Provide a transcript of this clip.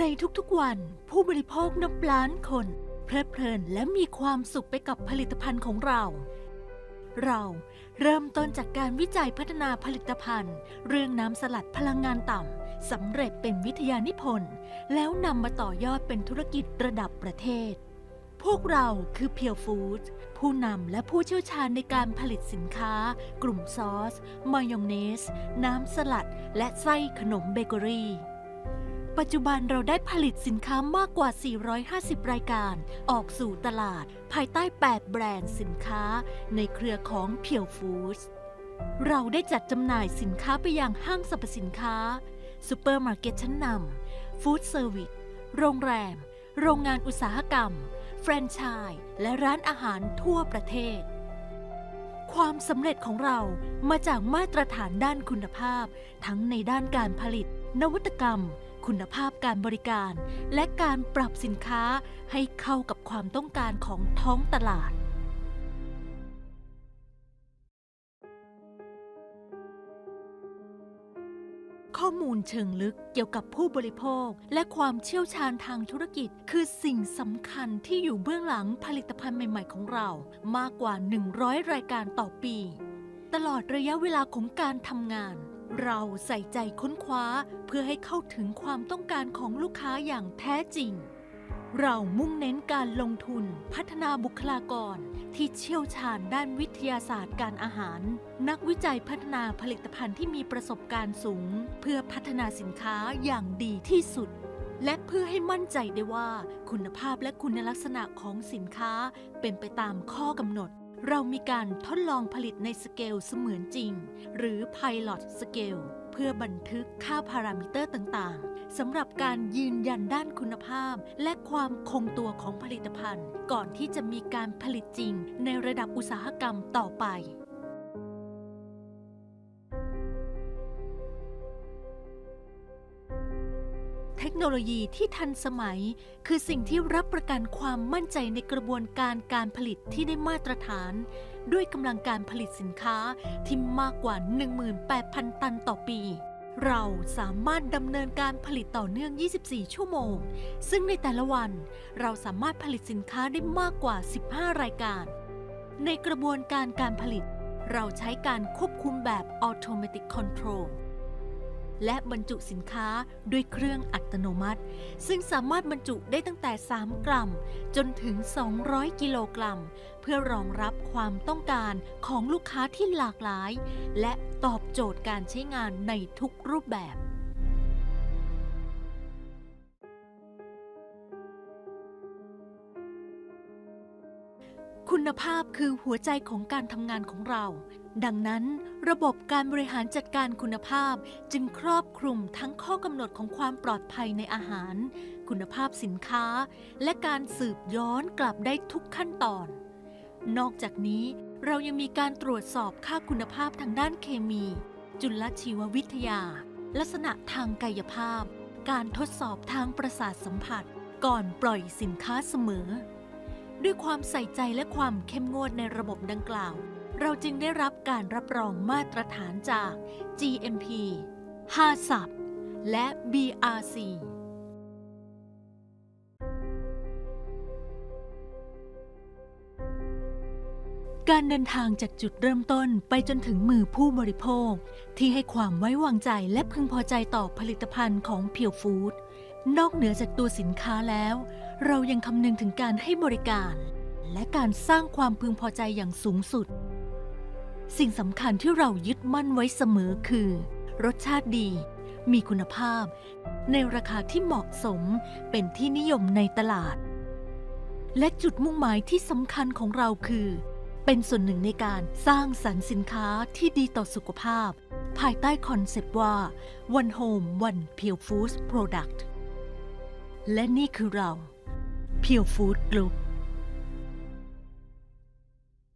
ในทุกๆวัน ผู้บริโภคนับล้านคน เพลิดเพลินและมีความสุขไปกับผลิตภัณฑ์ของเรา เราเริ่มต้นจากการวิจัยพัฒนาผลิตภัณฑ์ เรื่องน้ำสลัดพลังงานต่ำสำเร็จเป็นวิทยานิพนธ์แล้วนำมาต่อยอดเป็นธุรกิจระดับประเทศ พวกเราคือเพียวฟู้ดผู้นำและผู้เชี่ยวชาญในการผลิตสินค้า กลุ่มซอส มายองเนส น้ำสลัด และไส้ขนมเบเกอรี่ ปัจจุบันเราได้ผลิตสินค้ามากกว่า 450 รายการ ออกสู่ตลาด ภายใต้ 8 แบรนด์สินค้า ในเครือของเพียวฟู้ดเราได้จัดจำหน่ายสินค้าไปยังห้างสรรพสินค้าซูเปอร์มาร์เก็ตชั้นนำฟู้ดเซอร์วิสโรงแรม โรงงานอุตสาหกรรม แฟรนไชส์และร้านอาหารทั่วประเทศ ความสำเร็จของเรามาจากมาตรฐานด้านคุณภาพ ทั้งในด้านการผลิต นวัตกรรม คุณภาพการบริการ และการปรับสินค้าให้เข้ากับความต้องการของท้องตลาด ข้อมูลเชิงลึกเกี่ยวกับผู้บริโภค และความเชี่ยวชาญทางธุรกิจ คือสิ่งสำคัญที่อยู่เบื้องหลังผลิตภัณฑ์ใหม่ ๆ ของเรา มากกว่า 100 รายการต่อปี ตลอดระยะเวลาของการทำงาน เราใส่ใจค้นคว้าเพื่อให้เข้าถึงความต้องการของลูกค้าอย่างแท้จริง เรามุ่งเน้นการลงทุน พัฒนาบุคลากรที่เชี่ยวชาญด้านวิทยาศาสตร์การอาหาร นักวิจัยพัฒนาผลิตภัณฑ์ที่มีประสบการณ์สูง เพื่อพัฒนาสินค้าอย่างดีที่สุด และเพื่อให้มั่นใจได้ว่า คุณภาพและคุณลักษณะของสินค้าเป็นไปตามข้อกำหนด เรามีการทดลองผลิตในสเกลเสมือนจริง หรือ Pilot Scale เพื่อบันทึกค่าพารามิเตอร์ต่างๆสำหรับการยืนยันด้านคุณภาพ และความคงตัวของผลิตภัณฑ์ ก่อนที่จะมีการผลิตจริงในระดับอุตสาหกรรมต่อไป โนโลยีที่ทันสมัย คือสิ่งที่รับประกันความมั่นใจในกระบวนการการผลิตที่ได้มาตรฐาน ด้วยกำลังการผลิตสินค้าที่มากกว่า 18,000 ตันต่อปี เราสามารถดำเนินการผลิตต่อเนื่อง 24 ชั่วโมง ซึ่งในแต่ละวันเราสามารถผลิตสินค้าได้มากกว่า 15 รายการ ในกระบวนการการผลิต เราใช้การควบคุมแบบ Automatic Control และบรรจุสินค้าด้วยเครื่องอัตโนมัติ ซึ่งสามารถบรรจุได้ตั้งแต่ 3 กรัม จนถึง 200 กิโลกรัม เพื่อรองรับความต้องการของลูกค้าที่หลากหลาย และตอบโจทย์การใช้งานในทุกรูปแบบ คุณภาพคือหัวใจของการทำงานของเรา ดังนั้น ระบบการบริหารจัดการคุณภาพจึงครอบคลุมทั้งข้อกำหนดของความปลอดภัยในอาหาร คุณภาพสินค้า และการสืบย้อนกลับได้ทุกขั้นตอน นอกจากนี้เรายังมีการตรวจสอบค่าคุณภาพทางด้านเคมี จุลชีววิทยา ลักษณะทางกายภาพ การทดสอบทางประสาทสัมผัส ก่อนปล่อยสินค้าเสมอ ด้วยความใส่ใจและความเข้มงวดในระบบดังกล่าว เราจึงได้รับการรับรองมาตรฐานจาก GMP 5สับและ BRC การเดินทางจากจุดเริ่มต้นไปจนถึงมือผู้บริโภค ที่ให้ความไว้วางใจและพึงพอใจต่อผลิตภัณฑ์ของเพียวฟู้ดนอกเหนือจากตัวสินค้าแล้ว เรายังคำนึงถึงการให้บริการ และการสร้างความพึงพอใจอย่างสูงสุด สิ่งสำคัญที่เรายึดมั่นไว้เสมอคือ รสชาติดี มีคุณภาพ ในราคาที่เหมาะสมเป็นที่นิยมในตลาด และจุดมุ่งหมายที่สำคัญของเราคือ เป็นส่วนหนึ่งในการสร้างสรรค์สินค้าที่ดีต่อสุขภาพ ภายใต้คอนเซปต์ว่า One Home One Pure Foods Product และนี่คือเรา พิวฟู้ดกรุ๊ป